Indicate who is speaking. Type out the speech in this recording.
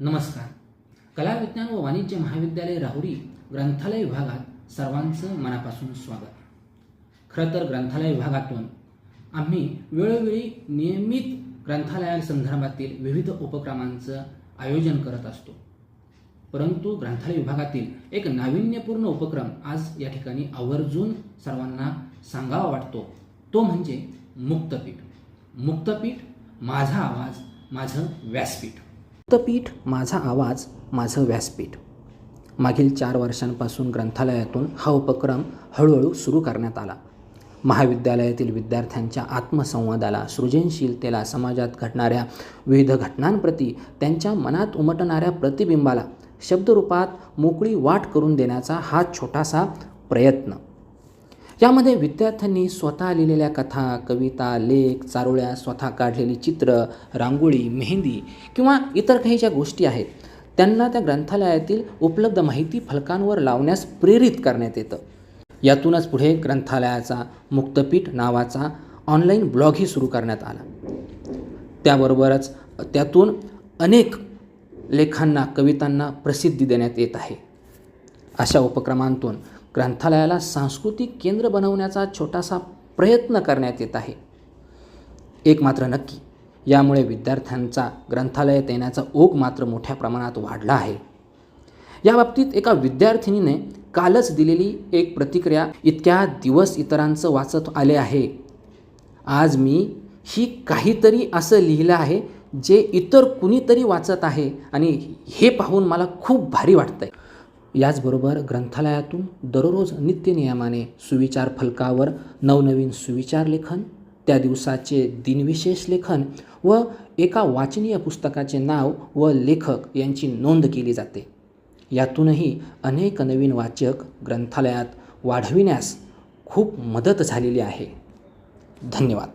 Speaker 1: नमस्कार. कला विज्ञान व वाणिज्य महाविद्यालय राहुरी ग्रंथालय विभागात सर्वांचं मनापासून स्वागत. खरं तर ग्रंथालय विभागातून आम्ही वेळोवेळी नियमित ग्रंथालयासंदर्भातील विविध उपक्रमांचं आयोजन करत असतो. परंतु ग्रंथालय विभागातील एक नाविन्यपूर्ण उपक्रम आज या ठिकाणी आवर्जून सर्वांना सांगावा वाटतो. तो म्हणजे मुक्तपीठ. मुक्तपीठ माझा आवाज माझं व्यासपीठ. मुक्तपीठ माझा आवाज माझं व्यासपीठ. मागील चार वर्षांपासून ग्रंथालयातून हा उपक्रम हळूहळू सुरू करण्यात आला. महाविद्यालयातील विद्यार्थ्यांच्या आत्मसंवादाला सृजनशीलतेला समाजात घडणाऱ्या विविध घटनांप्रती त्यांच्या मनात उमटणाऱ्या प्रतिबिंबाला शब्दरूपात मोकळी वाट करून देण्याचा हा छोटासा प्रयत्न. यामध्ये विद्यार्थ्यांनी स्वतः लिहिलेल्या कथा कविता लेख चारोळ्या स्वतः काढलेली चित्र रांगोळी मेहंदी किंवा इतर काही ज्या गोष्टी आहेत त्यांना त्या ग्रंथालयातील उपलब्ध माहिती फलकांवर लावण्यास प्रेरित करण्यात येतं. यातूनच पुढे ग्रंथालयाचा मुक्तपीठ नावाचा ऑनलाईन ब्लॉगही सुरू करण्यात आला. त्याबरोबरच त्यातून अनेक लेखांना कवितांना प्रसिद्धी देण्यात येत आहे. अशा उपक्रमांतून ग्रंथालयाला सांस्कृतिक केंद्र बनवण्याचा छोटासा प्रयत्न करण्यात येत आहे. एक मात्र नक्की. यामुळे विद्यार्थ्यांचा ग्रंथालयात येण्याचा ओघ मात्र मोठ्या प्रमाणात वाढला आहे. याबाबतीत एका विद्यार्थिनीने कालच दिलेली एक प्रतिक्रिया इतक्या दिवस इतरांचं वाचत आले आहे. आज मी ही काहीतरी असं लिहिलं आहे जे इतर कुणीतरी वाचत आहे आणि हे पाहून मला खूप भारी वाटतं आहे याचबरोबर ग्रंथालयातून दररोज नित्यनियमाने सुविचार फलकावर नवनवीन सुविचार लेखन त्या दिवसाचे दिनविशेष लेखन व एका वाचनीय पुस्तकाचे नाव व लेखक यांची नोंद केली जाते. यातूनही अनेक नवीन वाचक ग्रंथालयात वाढविण्यास खूप मदत झालेली आहे. धन्यवाद.